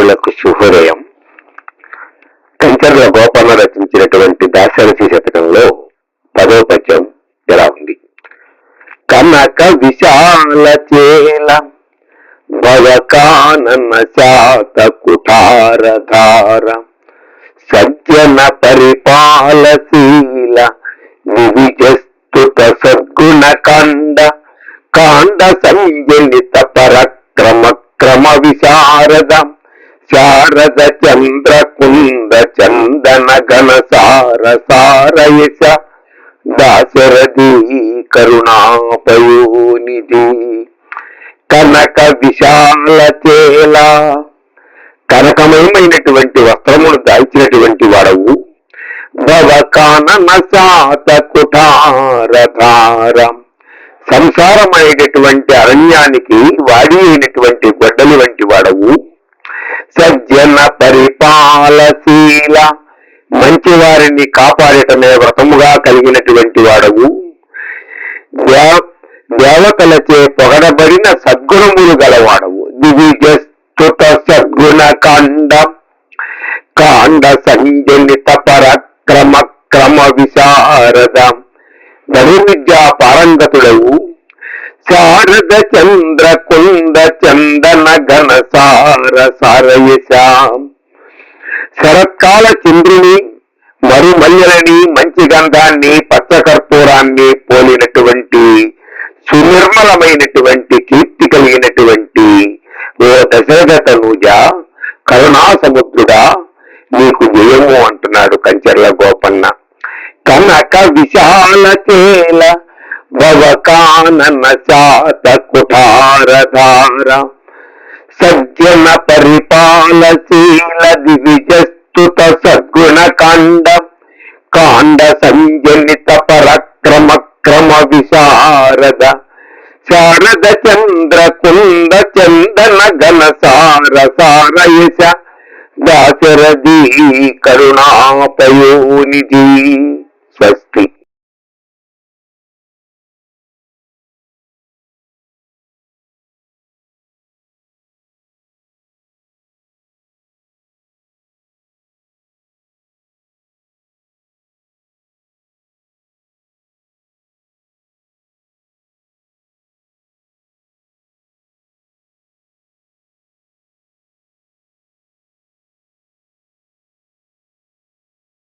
మిత్రులకు శుభోదయం. కంచర్ల గోపన్న రచించినటువంటి దాశరథి శతకంలో పదో పద్యం ఎలా ఉంది? కనక విశాల చేల భవకానన శాత కుఠారధార సజ్జన పరిపాలశీల వివిజస్తుత సద్గుణ కాండ కాండ సంజలిత పరక్రమ క్రమ విశారద శారద చంద్ర కుంద చందన గణ సార సారయశ దాశరథి కరుణాపయోనిధి కనక విశాల చేల కనకమయమైనటువంటి వస్త్రమును దాల్చినటువంటి వాడవు. భవకానన సాత కుఠారధార సంసారమైనటువంటి అరణ్యానికి వాడి అయినటువంటి గొడ్డలి వంటి వాడవు. సజ్జన పరిపాలశీల మంచి వారిని కాపాడటమే వ్రతముగా కలిగినటువంటి వాడవు. దేవతలచే పొగడబడిన సద్గుణములు గలవాడవు. దివిజస్తుత సద్గుణ కాండ కాండ సంజనిత పరక్రమ క్రమ విశారద ధనుర్విద్యా పారంగతుడవు. శారద చంద్ర కుంద చందన ఘన సార సారయశాం శరత్కాల చంద్రుని మరుమల్యలని మంచి గంధాన్ని పచ్చకర్పూరాన్ని పోలినటువంటి సునిర్మలమైనటువంటి కీర్తి కలిగినటువంటి ఓ దశరథ నూజ కరుణా సముద్రుడా నీకు జయము అంటున్నాడు కంచర్ల గోపన్న. కనక విశాలతే శాత కుఠారధార సజ్జన పరిపాలశీల దివిజస్తుత సద్గుణ కాండ కాండ సంజనిత పరక్రమ క్రమ విశారద శారద చంద్ర కుంద చందన ఘన సార సారయశ దాశరథి కరుణాపయోనిధి. స్వస్తి.